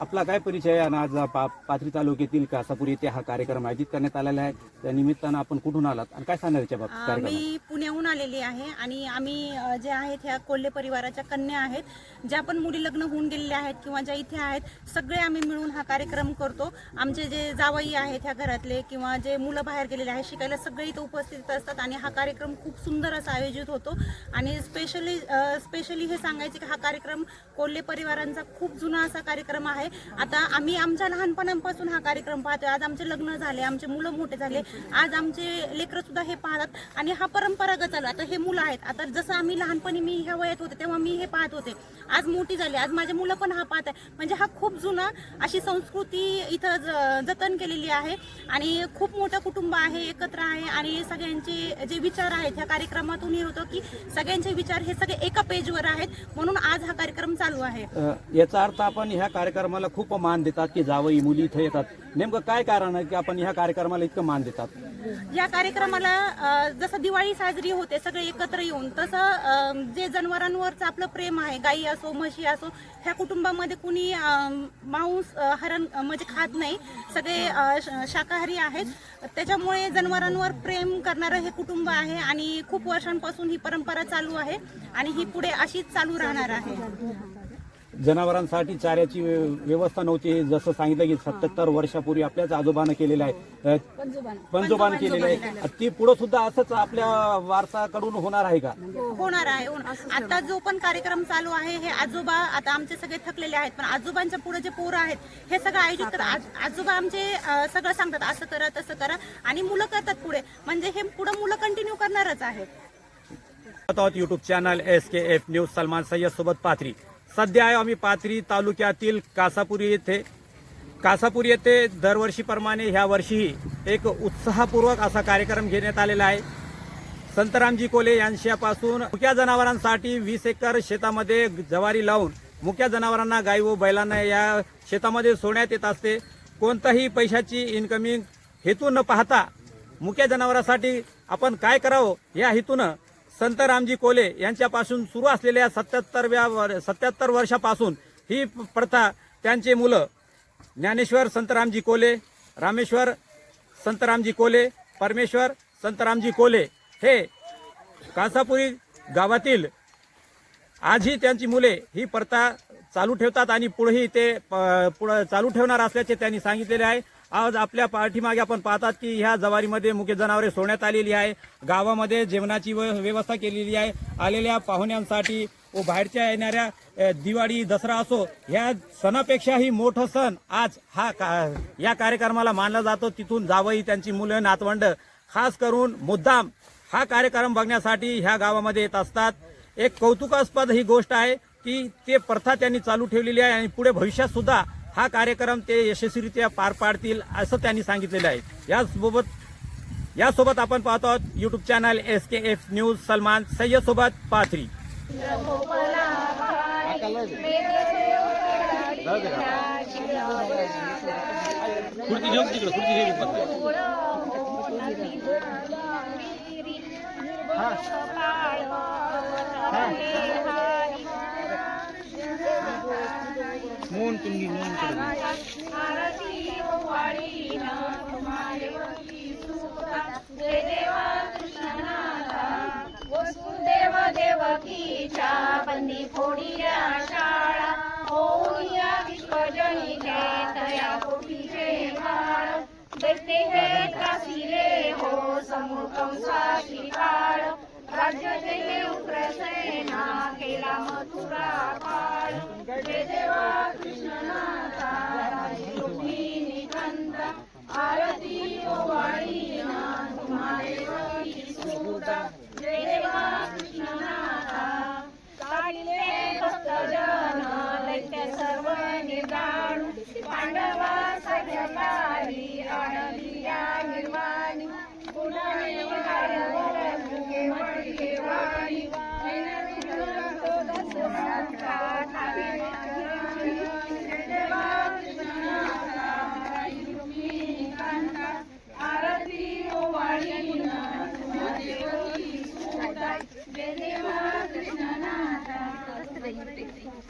आपला काय परिचय आहे? आणि आज पा पाथरी तालुक्यातील कासापूर येथे हा कार्यक्रम आयोजित करण्यात आलेला आहे. त्या निमित्तानं आपण कुठून आलात आणि काय सांगणार याच्या बाबतीत अ, कार्यक्रमात? मी पुण्याहून आलेली आहे आणि आम्ही अ, जे आहेत ह्या कोल्हे परिवाराच्या कन्या आहेत ज्या पण मुली लग्न होऊन गेलेल्या आहेत किंवा ज्या इथे आहेत सगळे आम्ही मिळून हा कार्यक्रम करतो. आमचे जे जावई आहेत ह्या घरातले किंवा जे मुलं बाहेर गेलेले आहेत शिकायला सगळे इथं उपस्थित असतात आणि हा कार्यक्रम खूप सुंदर असा आयोजित होतो. आणि स्पेशली स्पेशली हे सांगायचे की हा कार्यक्रम कोल्हे परिवारांचा खूप जुना असा कार्यक्रम आहे. आता आम्ही आमच्या लहानपणापासून हा कार्यक्रम पाहतोय. आज आमचे लग्न झाले आमचे मुलं मोठे झाले. आज आमचे लेकरं सुद्धा हे पाहतात आणि हा परंपरागत चालू आता हे मुलं आहेत. आता जसं आम्ही लहानपणी मी ह्या वयात होते तेव्हा मी हे पाहत होते. आज मोठी झाली. आज माझे मुलं पण हा पाहत आहे. म्हणजे हा खूप जुना अशी संस्कृती इथं जतन केलेली आहे आणि खूप मोठं कुटुंब आहे एकत्र आहे आणि सगळ्यांचे जे विचार आहेत ह्या कार्यक्रमातून हे होतं की सगळ्यांचे विचार हे सगळे एका पेजवर आहेत. म्हणून आज हा कार्यक्रम चालू आहे. याचा अर्थ आपण ह्या कार्यक्रमाला खूप मान देतात की जावई मुली इथे येतात. नेमकं काय कारण आहे की आपण ह्या कार्यक्रमाला इतकं मान देतात? या कार्यक्रमाला जसं दिवाळी साजरी होते सगळे एकत्र येऊन तसं जे जनावरांवरचं आपलं प्रेम आहे गाई असो म्हशी असो ह्या कुटुंबामध्ये कुणी मांस हरण म्हणजे खात नाही. सगळे शाकाहारी आहेत. त्याच्यामुळे जनावरांवर प्रेम करणारं हे कुटुंब आहे आणि खूप वर्षांपासून ही परंपरा चालू आहे आणि ही पुढे अशीच चालू राहणार आहे. जनावरांसाठी चाऱ्याची व्य- व्यवस्था नव्हती. जसं सांगितलं की सत्याहत्तर वर्षापूर्वी आपल्याच आजोबानं केलेलं आहे. पंजोबानं केलेलं आहे. ती पुढे सुद्धा असंच आपल्या वारसाकडून होणार आहे का? होणार आहे. आता जो पण कार्यक्रम चालू आहे हे आजोबा आता आमचे सगळे थकलेले आहेत पण आजोबांच्या पुढे जे पोरं आहेत हे सगळं आयोजित करतात. आज- आजोबा आमचे सगळं सांगतात असं करा तसं करा आणि मुलं करतात पुढे. म्हणजे हे पुढे मुलं कंटिन्यू करणारच आहेत. आहोत YouTube channel S K F news Salman Sayyed सोबत पाथरी सध्या आहे आम्ही पाथरी तालुक्यातील कासापुरी येथे. कासापुरी येथे दरवर्षीप्रमाणे ह्या वर्षीही एक उत्साहपूर्वक असा कार्यक्रम घेण्यात आलेला आहे. संतरामजी कोले यांच्यापासून मुक्या जनावरांसाठी वीस एकर शेतामध्ये जवारी लावून मुक्या जनावरांना गाई व बैलांना या शेतामध्ये सोडण्यात येत असते. कोणताही पैशाची इन्कमिंग हेतू न पाहता मुक्या जनावरांसाठी आपण काय करावं या हेतूनं संत रामजी कोले यांच्यापासून सुरू असलेल्या सत्याहत्तरव्या वर सत्याहत्तर वर्षापासून ही प्रथा त्यांचे मुलं ज्ञानेश्वर संतरामजी कोले रामेश्वर संतरामजी कोले परमेश्वर संतरामजी कोले हे कासापुरी गावातील आजही त्यांची मुले ही प्रथा चालू ठेवतात आणि पुढेही ते प- पुढं चालू ठेवणार असल्याचे त्यांनी सांगितलेले आहे. आज आपल्या पाठीमागे आपण पाहतात की ह्या जवारीमध्ये मुख्य जनावरे सोडण्यात आलेली आहे. गावामध्ये जेवणाची व- व्यवस्था केलेली आहे. आलेल्या पाहुण्यांसाठी व बाहेरच्या येणाऱ्या दिवाळी दसरा असो ह्या सणापेक्षाही मोठं सण आज हा का- या कार्यक्रमाला मानला जातो. तिथून जावई त्यांची मुलं नातवंड खास करून मुद्दाम हा कार्यक्रम बघण्यासाठी ह्या गावामध्ये येत असतात. एक कौतुकास्पद ही गोष्ट आहे की ते प्रथा त्यांनी चालू ठेवलेली आहे आणि पुढे भविष्यात सुद्धा हा कार्यक्रम ते यशस्वीरित्या पार पाडतील असं त्यांनी सांगितलेलं आहे. यासोबत यासोबत आपण पाहतो आहोत YouTube channel S K F news Salman Sayyed सोबत पाथरी वसुदेव देवकीच्या बंदी फोडिया शाळा होऊया विश्वजनी तया कोटीचे बाळ दैते हे हो कंसाची काळ राज्य केले केला मथुरा काळ जय देवा आरती ओवाळी ना तुम्हारे सुता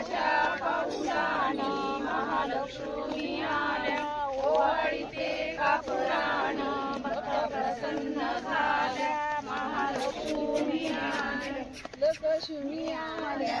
लग्नाच्या पाऊलानी महालक्ष्मी आल्या ओवाळीते कापरान भक्त प्रसन्न झाल्या महालक्ष्मी आल्या लक्ष्मी आल्या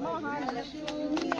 महालक्ष्मी